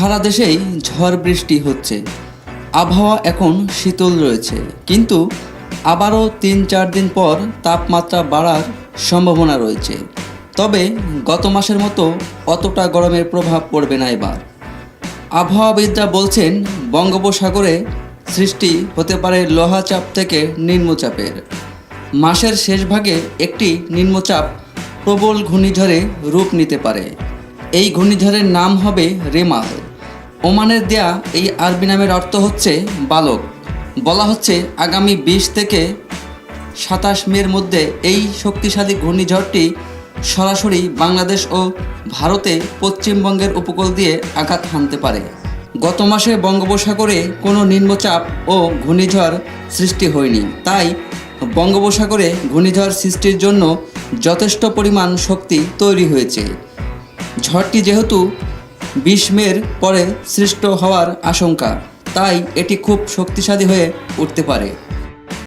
সারা দেশেই ঝড় বৃষ্টি হচ্ছে। আবহাওয়া এখন শীতল রয়েছে, কিন্তু আবারও তিন চার দিন পর তাপমাত্রা বাড়ার সম্ভাবনা রয়েছে। তবে গত মাসের মতো অতটা গরমের প্রভাব পড়বে না এবার। আবহাওয়াবিদরা বলছেন, বঙ্গোপসাগরে সৃষ্টি হতে পারে লোহাচাপ থেকে নিম্নচাপের। মাসের শেষ ভাগে একটি নিম্নচাপ প্রবল ঘূর্ণিঝড়ে রূপ নিতে পারে। এই ঘূর্ণিঝড়ের নাম হবে রেমাল। ওমানের দেয়া এই আরবি নামের অর্থ হচ্ছে বালক। বলা হচ্ছে আগামী বিশ থেকে সাতাশ মের মধ্যে এই শক্তিশালী ঘূর্ণিঝড়টি সরাসরি বাংলাদেশ ও ভারতে পশ্চিমবঙ্গের উপকূল দিয়ে আঘাত হানতে পারে। গত মাসে বঙ্গোপসাগরে কোনো নিম্নচাপ ও ঘূর্ণিঝড় সৃষ্টি হয়নি। তাই বঙ্গোপসাগরে ঘূর্ণিঝড় সৃষ্টির জন্য যথেষ্ট পরিমাণ শক্তি তৈরি হয়েছে। ঝড়টি যেহেতু বিশ মের পরে সৃষ্ট হওয়ার আশঙ্কা। তাই এটি খুব শক্তিশালী হয়ে উঠতে পারে।